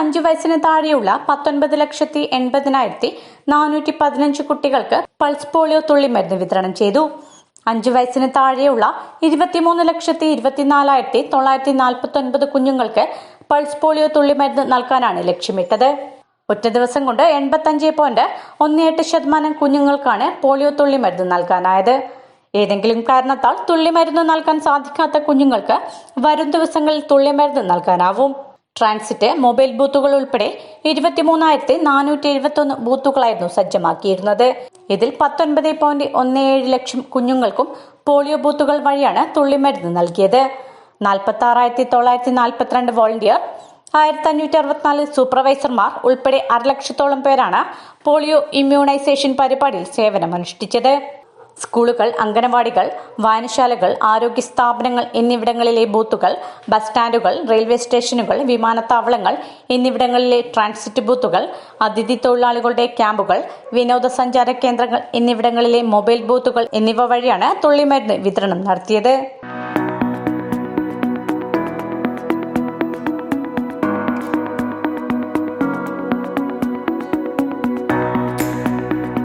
അഞ്ചു വയസ്സിന് താഴെയുള്ള പത്തൊൻപത് ലക്ഷത്തി എൺപതിനായിരത്തി നാനൂറ്റി പതിനഞ്ച് കുട്ടികൾക്ക് പൾസ് പോളിയോ തുള്ളിമരുന്ന് വിതരണം ചെയ്തു. അഞ്ചു വയസ്സിന് താഴെയുള്ള ഇരുപത്തിമൂന്ന് ലക്ഷത്തി ഇരുപത്തിനാലായിരത്തി തൊള്ളായിരത്തി നാൽപ്പത്തി ഒൻപത് കുഞ്ഞുങ്ങൾക്ക് പൾസ് പോളിയോ തുള്ളിമരുന്ന് നൽകാനാണ് ലക്ഷ്യമിട്ടത്. ഒറ്റ ദിവസം കൊണ്ട് എൺപത്തഞ്ച് പോയിന്റ് ഒന്ന് എട്ട് ശതമാനം കുഞ്ഞുങ്ങൾക്കാണ് പോളിയോ തുള്ളിമരുന്ന് നൽകാനായത്. ഏതെങ്കിലും കാരണത്താൽ തുള്ളിമരുന്ന് നൽകാൻ സാധിക്കാത്ത കുഞ്ഞുങ്ങൾക്ക് വരും ദിവസങ്ങളിൽ തുള്ളിമരുന്ന് നൽകാനാവും. ട്രാൻസിറ്റ് മൊബൈൽ ബൂത്തുകൾ ഉൾപ്പെടെ ഇരുപത്തിമൂന്നായിരത്തി നാനൂറ്റി എഴുപത്തൊന്ന് ബൂത്തുകളായിരുന്നു സജ്ജമാക്കിയിരുന്നത്. ഇതിൽ പത്തൊൻപത് പോയിന്റ് ഒന്ന് ഏഴ് ലക്ഷം കുഞ്ഞുങ്ങൾക്കും പോളിയോ ബൂത്തുകൾ വഴിയാണ് തുള്ളിമരുന്ന് നൽകിയത്. നാൽപ്പത്തി ആറായിരത്തി തൊള്ളായിരത്തി നാൽപ്പത്തിരണ്ട് വോളണ്ടിയർ ആയിരത്തി അഞ്ഞൂറ്റി അറുപത്തിനാല് സൂപ്പർവൈസർമാർ ഉൾപ്പെടെ അരലക്ഷത്തോളം പേരാണ് പോളിയോ ഇമ്മ്യൂണൈസേഷൻ പരിപാടിയിൽ സേവനമനുഷ്ഠിച്ചത്. സ്കൂളുകൾ അംഗനവാടികൾ വായനശാലകൾ ആരോഗ്യ സ്ഥാപനങ്ങൾ എന്നിവിടങ്ങളിലെ ബൂത്തുകൾ ബസ് സ്റ്റാൻഡുകൾ റെയിൽവേ സ്റ്റേഷനുകൾ വിമാനത്താവളങ്ങൾ എന്നിവിടങ്ങളിലെ ട്രാൻസിറ്റ് ബൂത്തുകൾ അതിഥി തൊഴിലാളികളുടെ ക്യാമ്പുകൾ വിനോദസഞ്ചാര കേന്ദ്രങ്ങൾ എന്നിവിടങ്ങളിലെ മൊബൈൽ ബൂത്തുകൾ എന്നിവ വഴിയാണ് തുള്ളിമരുന്ന് വിതരണം നടത്തിയത്.